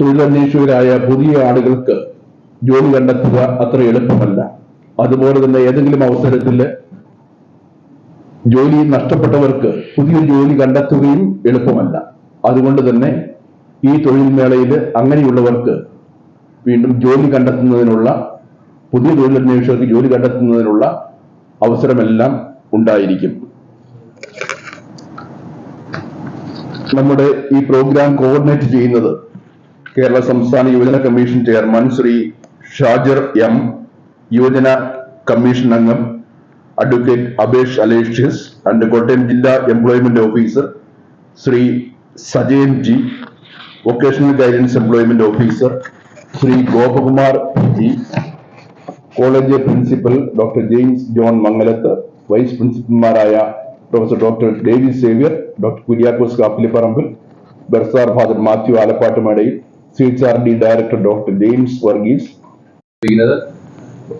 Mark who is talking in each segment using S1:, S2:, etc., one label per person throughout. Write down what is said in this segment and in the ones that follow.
S1: തൊഴിലന്വേഷകരായ പുതിയ ആളുകൾക്ക് ജോലി കണ്ടെത്തുക അത്ര എളുപ്പമല്ല. അതുപോലെ തന്നെ ഏതെങ്കിലും അവസരത്തിൽ ജോലി നഷ്ടപ്പെട്ടവർക്ക് പുതിയ ജോലി കണ്ടെത്തുകയും എളുപ്പമല്ല. അതുകൊണ്ട് തന്നെ ഈ തൊഴിൽ മേളയിൽ അങ്ങനെയുള്ളവർക്ക് വീണ്ടും ജോലി കണ്ടെത്തുന്നതിനുള്ള പുതിയ തൊഴിലന്വേഷകർക്ക് ജോലി കണ്ടെത്തുന്നതിനുള്ള അവസരമെല്ലാം ഉണ്ടായിരിക്കും. നമ്മുടെ ഈ പ്രോഗ്രാം കോർഡിനേറ്റ് ചെയ്യുന്നത് കേരള സംസ്ഥാന യുവജന commission chairman Shri Shajar M യുവജന കമ്മീഷൻ അംഗം അഡ്വക്കേറ്റ് അബേഷ് അലേഷ്യസ് ആൻഡ് കോട്ടയം ജില്ലാ employment officer Shri Sajayan G vocational guidance employment officer Shri Gopakumar G college principal doctor James John Mangalath vice പ്രിൻസിപ്പൽമാരായ professor doctor David Xavier doctor Kuriakose Kappiliparambil bursar father Mathew Alappattumadayil C H R D director doctor James Varghese
S2: ചെയ്യുന്നത്.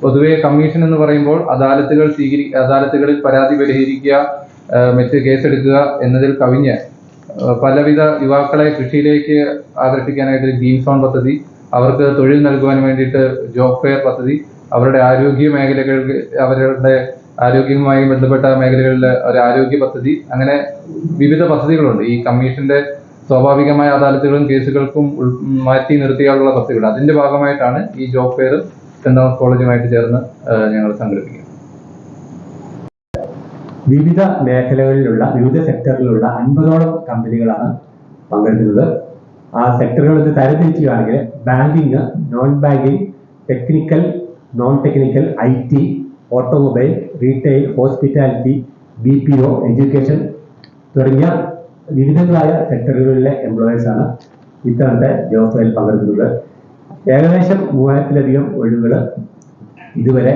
S2: പൊതുവെ commission എന്ന് പറയുമ്പോൾ അദാലത്തുകൾ സ്വീകരി അദാലത്തുകളിൽ പരാതി പരിഹരിക്കുക മറ്റ് കേസെടുക്കുക എന്നതിൽ കവിഞ്ഞ് പലവിധ യുവാക്കളെ കൃഷിയിലേക്ക് ആകർഷിക്കാനായിട്ട് ഗ്രീൻ സോൺ പദ്ധതി അവർക്ക് തൊഴിൽ നൽകുവാൻ വേണ്ടിയിട്ട് ജോബ് ഫെയർ പദ്ധതി അവരുടെ ആരോഗ്യ മേഖലകൾക്ക് അവരുടെ ആരോഗ്യവുമായി ബന്ധപ്പെട്ട മേഖലകളിലെ ഒരു ആരോഗ്യ പദ്ധതി അങ്ങനെ വിവിധ പദ്ധതികളുണ്ട്. ഈ കമ്മീഷന്റെ സ്വാഭാവികമായ അദാലത്തുകളും കേസുകൾക്കും മാറ്റി നിർത്തിയാലുള്ള പദ്ധതികൾ. അതിന്റെ ഭാഗമായിട്ടാണ് ഈ ജോബ് ഫെയർ സെന്റ് തോമസ് കോളേജുമായിട്ട് ചേർന്ന് ഞങ്ങൾ സംഘടിപ്പിക്കുന്നത്.
S3: വിവിധ മേഖലകളിലുള്ള വിവിധ സെക്ടറിലുള്ള അൻപതോളം കമ്പനികളാണ് പങ്കെടുക്കുന്നത്. ആ സെക്ടറുകൾ ഇത് തരംതിരിക്കുകയാണെങ്കിൽ banking non banking technical non technical I T automobile retail hospitality B P O education തുടങ്ങിയ വിവിധങ്ങളായ സെക്ടറുകളിലെ എംപ്ലോയീസാണ് ഇത്തവണത്തെ ജോബ് ഫെയറിൽ പങ്കെടുക്കുന്നത്. ഏകദേശം മൂവായിരത്തിലധികം ഒഴിവുകൾ ഇതുവരെ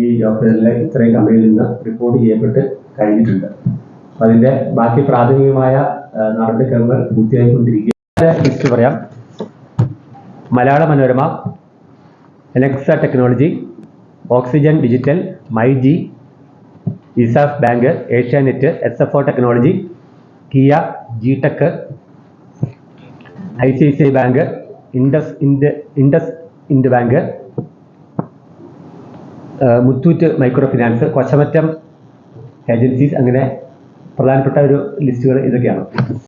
S3: ഈ ജോബ് ഫെയറിലെ ഇത്രയും കമ്പനിയിൽ നിന്ന് റിപ്പോർട്ട് ചെയ്യപ്പെട്ട് കഴിഞ്ഞിട്ടുണ്ട്. അതിന്റെ ബാക്കി പ്രാഥമികമായ നടപടിക്രമങ്ങൾ പൂർത്തിയായിക്കൊണ്ടിരിക്കുക പറയാം. Malayala Manorama എലക്സ technology oxygen digital my G ESAF bank Asianet S F O technology Kia G tech I C C bank IndusInd IndusInd bank Muthoot microfinance Kochamattam agencies അങ്ങനെ പ്രധാനപ്പെട്ട ഒരു ലിസ്റ്റുകൾ ഇതൊക്കെയാണ്.